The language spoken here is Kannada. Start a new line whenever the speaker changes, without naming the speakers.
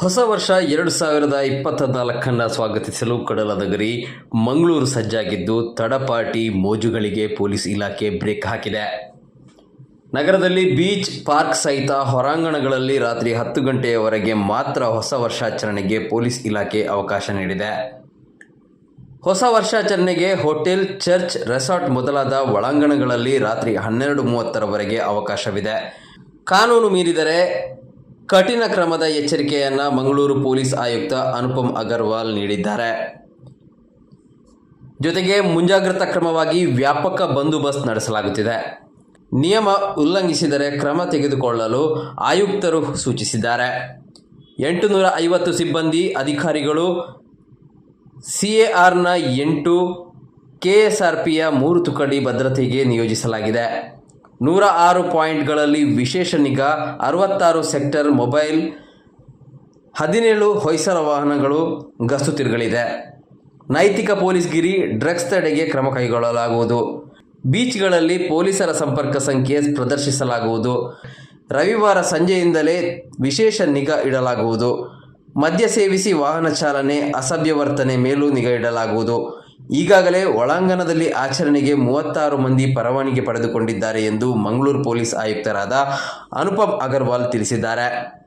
ಹೊಸ ವರ್ಷ ಎರಡು ಸಾವಿರದ ಇಪ್ಪತ್ತ ನಾಲ್ಕನ್ನು ಸ್ವಾಗತಿಸಲು ಕಡಲದಗರಿ ಮಂಗಳೂರು ಸಜ್ಜಾಗಿದ್ದು ತಡಪಾಟಿ ಮೋಜುಗಳಿಗೆ ಪೊಲೀಸ್ ಇಲಾಖೆ ಬ್ರೇಕ್ ಹಾಕಿದೆ. ನಗರದಲ್ಲಿ ಬೀಚ್, ಪಾರ್ಕ್ ಸಹಿತ ಹೊರಾಂಗಣಗಳಲ್ಲಿ ರಾತ್ರಿ ಹತ್ತು ಗಂಟೆಯವರೆಗೆ ಮಾತ್ರ ಹೊಸ ವರ್ಷಾಚರಣೆಗೆ ಪೊಲೀಸ್ ಇಲಾಖೆ ಅವಕಾಶ ನೀಡಿದೆ. ಹೊಸ ವರ್ಷಾಚರಣೆಗೆ ಹೋಟೆಲ್, ಚರ್ಚ್, ರೆಸಾರ್ಟ್ ಮೊದಲಾದ ಒಳಾಂಗಣಗಳಲ್ಲಿ ರಾತ್ರಿ ಹನ್ನೆರಡು ಮೂವತ್ತರವರೆಗೆ ಅವಕಾಶವಿದೆ. ಕಾನೂನು ಮೀರಿದರೆ ಕಠಿಣ ಕ್ರಮದ ಎಚ್ಚರಿಕೆಯನ್ನು ಮಂಗಳೂರು ಪೊಲೀಸ್ ಆಯುಕ್ತ ಅನುಪಮ್ ಅಗರ್ವಾಲ್ ನೀಡಿದ್ದಾರೆ. ಜೊತೆಗೆ ಮುಂಜಾಗ್ರತಾ ಕ್ರಮವಾಗಿ ವ್ಯಾಪಕ ಬಂದೋಬಸ್ತ್ ನಡೆಸಲಾಗುತ್ತಿದೆ. ನಿಯಮ ಉಲ್ಲಂಘಿಸಿದರೆ ಕ್ರಮ ತೆಗೆದುಕೊಳ್ಳಲು ಆಯುಕ್ತರು ಸೂಚಿಸಿದ್ದಾರೆ. ಎಂಟುನೂರ ಐವತ್ತು ಸಿಬ್ಬಂದಿ ಅಧಿಕಾರಿಗಳು ಸಿ ಎ ಆರ್ನ ಎಂಟು, ಕೆಎಸ್ಆರ್ಪಿಯ ಮೂರು ತುಕಡಿ ಭದ್ರತೆಗೆ ನಿಯೋಜಿಸಲಾಗಿದೆ. ನೂರ ಆರು ಪಾಯಿಂಟ್ಗಳಲ್ಲಿ ವಿಶೇಷ ನಿಗಾ, ಅರವತ್ತಾರು ಸೆಕ್ಟರ್ ಮೊಬೈಲ್, ಹದಿನೇಳು ಹೊಯ್ಸಳ ವಾಹನಗಳು ಗಸ್ತು ತಿರುಗಲಿದೆ. ನೈತಿಕ ಪೊಲೀಸ್ಗಿರಿ ಡ್ರಗ್ಸ್ ತಡೆಗೆ ಕ್ರಮ ಕೈಗೊಳ್ಳಲಾಗುವುದು. ಬೀಚ್ಗಳಲ್ಲಿ ಪೊಲೀಸರ ಸಂಪರ್ಕ ಸಂಖ್ಯೆ ಪ್ರದರ್ಶಿಸಲಾಗುವುದು. ರವಿವಾರ ಸಂಜೆಯಿಂದಲೇ ವಿಶೇಷ ನಿಗಾ ಇಡಲಾಗುವುದು. ಮದ್ಯ ಸೇವಿಸಿ ವಾಹನ ಚಾಲನೆ ಅಸಭ್ಯ ವರ್ತನೆ ಮೇಲೂ ನಿಗಾ ಇಡಲಾಗುವುದು. ಈಗಾಗಲೇ ಒಳಾಂಗಣದಲ್ಲಿ ಆಚರಣೆಗೆ ಮೂವತ್ತಾರು ಮಂದಿ ಪರವಾನಿಗೆ ಪಡೆದುಕೊಂಡಿದ್ದಾರೆ ಎಂದು ಮಂಗಳೂರು ಪೊಲೀಸ್ ಆಯುಕ್ತರಾದ ಅನುಪಮ್ ಅಗರ್ವಾಲ್ ತಿಳಿಸಿದ್ದಾರೆ.